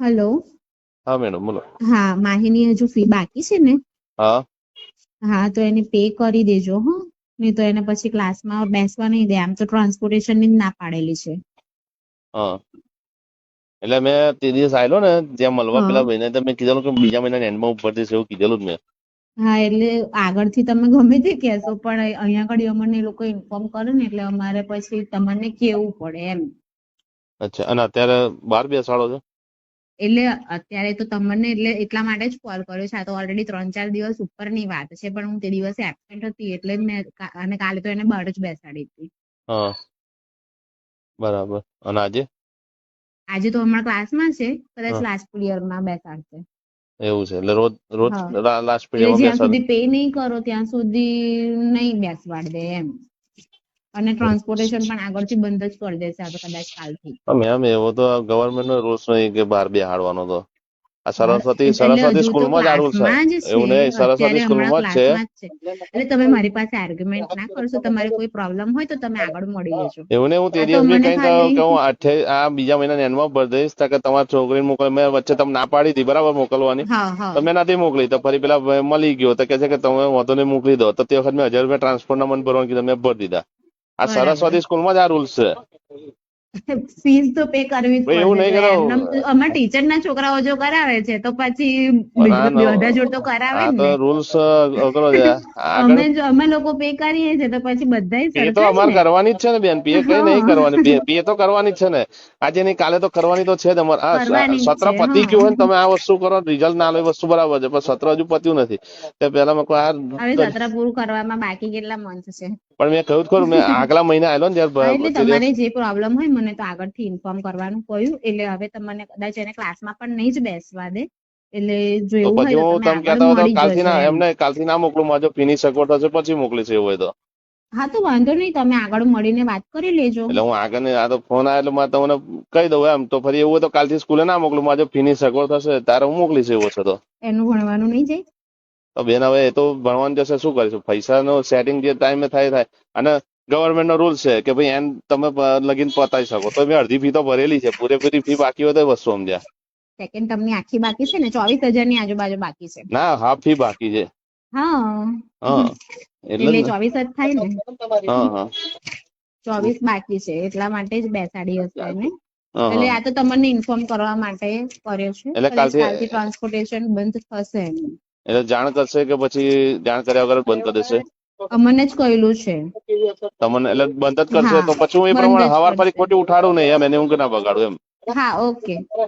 Hello. હા madam બોલો. હા માહીની હજુ ફી બાકી છે ને? હા. હા તો એને પે કરી દેજો હો. નહીં તો એને પછી ક્લાસમાં બેસવા નહીં દે. આમ તો ટ્રાન્સપોર્ટેશનની જ ના પાડેલી છે. હા. એટલે મેં તે દિવસ આવેલો ને ત્યાં મળવા. પેલા ભાઈને તો મેં કીધેલું કે બીજા મહિનાના એન્ડમાં ઉપર થશે એવું કીધેલું જ મેં. હા એટલે આગળથી તમે ગમે તે કહેશો પણ અહીંયા આગળ અમને લોકો ઇન્ફોર્મ કરે ને એટલે અમારે પછી તમને કેવું પડે એમ. અચ્છા અને અત્યારે બાર બેસાડો છો? એટલે અત્યારે તો તમને એટલે એટલા માટે જ કોલ કર્યો છે. આ તો ઓલરેડી ત્રણ ચાર દિવસ ઉપરની વાત છે પણ હું તે દિવસે એબસેન્ટ હતી એટલે જ મેં અને કાલે તો એને બહાર જ બેસાડી હતી. હા. બરાબર. અને આજે? આજે તો હમણાં ક્લાસમાં છે. કદાચ. લાસ્ટ પીરિયડમાં બેસાડશે. એવું છે. એટલે રોજ રોજ લાસ્ટ પીરિયડમાં જ્યાં સુધી પે નહીં કરો ત્યાં સુધી નહીં બેસવાડ દે એમ. અને ટ્રાન્સપોર્ટેશન પણ આગળથી બંધ જ કરી દેશે આ તો કદાચ કાલથી. મેમ એવો તો ગવર્મેન્ટ નો રૂલ્સ નહીં કે બહાર બેહાડવાનો તો. આ સરસ્વતી સરસ્વતી સ્કૂલમાં જ આ રૂલ્સ છે. એવું નહીં સરસ્વતી સ્કૂલમાં જ છે. એટલે તમે મારી પાસે આર્ગ્યુમેન્ટ ના કરશો તમારે કોઈ પ્રોબ્લેમ હોય તો તમે આગળ મળી લેજો. એવું નહીં હું તે દિવસ મેં કઈ કહ્યું કે હું આઠે આ બીજા મહિનાના એન્ડમાં ભરી દઈશ કે તમારી છોકરીને મોકલે મેં વચ્ચે તમે ના પાડી હતી બરાબર મોકલવાની. તો મેં નથી મોકલી તો ફરી પેલા મળી ગયો તો કે છે કે તમે વાંધો નહીં મોકલી દો. તો તે વખત મેં હજાર રૂપિયા ટ્રાન્સફર ના મને ભરવાનું કીધું મેં ભરી દીધા. આ સરસ્વતી સરસ્વતી સ્કૂલમાં જ આ રૂલ્સ છે. ફીસ તો પે કરવી જ અમારા ટીચર ના છોકરાઓ જો કરાવે છે તો પછી બધા જોડ તો કરાવે ને. રૂલ્સ અમે જો અમે લોકો પે કરીએ છે તો પછી બધા તો અમારે કરવાની જ છે ને બેન. પીએ કઈ નહીં કરવાની. પે પે તો કરવાની જ છે ને. આજે નહીં કાલે તો કરવાની તો છે જ અમારે. સત્ર પતિ ગયું હોય ને તમે આ વસ્તુ કરો રિઝલ્ટ ના એ વસ્તુ બરાબર છે. પણ સત્ર હજુ પત્યું નથી. તે પહેલા મેં આ સત્ર પૂરું કરવામાં બાકી કેટલા મંથ છે? પણ મેં કહ્યું ખરું મેં આગલા મહિને આવેલો ને ત્યારે તમારે જે પ્રોબ્લેમ હોય મને તો આગળથી ઇન્ફોર્મ કરવાનું કહ્યું. એટલે હવે તમને કદાચ એને ક્લાસમાં પણ નહીં જ બેસવા દે. એટલે જો એવું હોય તો તમે કહેતા હોય તો કાલથી ના એમને કાલથી ના મોકલું માજો ફીની સગવડ થશે પછી મોકલીશ એવું હોય તો. હા તો વાંધો નહીં તમે આગળ મળીને વાત કરી લેજો. એટલે હું આગળ આ તો ફોન આવે એટલે તમને કહી દઉં એમ. તો ફરી એવું હોય તો કાલથી સ્કૂલે ના મોકલું માજો ફીની સગવડ થશે તારે હું મોકલીશ એવું છે તો. એનું ભણવાનું નહીં જાય? તો બેન હવે એ તો ભણવાનું જશે શું કરીશું? પૈસાનો સેટિંગ જે ટાઈમે થાય થાય. અને ગવર્મેન્ટ નો રૂલ છે કે ભાઈ એમ તમે લગીન પતાવી શકો. તો મેં અડધી ફી તો ભરેલી છે. પૂરેપૂરી ફી બાકી હોય તો વસ્તુ સમજ્યા. સેકન્ડ ટર્મની આખી બાકી છે ને? ચોવીસ હજારની આજુબાજુ બાકી છે. ના હાફ ફી બાકી છે. હા. હા એટલે ને. ચોવીસ જ થાય ને? હા હા. ચોવીસ બાકી છે. એટલા માટે જ બેસાડી હશે એને એટલે આ તો તમને ઇન્ફોર્મ કરવા માટે કર્યો છે. એટલે કાલથી ટ્રાન્સપોર્ટેશન બંધ થશે. એટલે જાણ કરશે કે પછી જાણ કર્યા વગર બંધ કરી દેશે? અમને જ કહેલું છે. તમને એટલે બંધ જ કરશે તો પછી હું એ પ્રમાણે સવાર પછી ફરી ખોટી ઉઠાડું નહીં એમ એને ઊંઘ ના બગાડું એમ. હા ઓકે.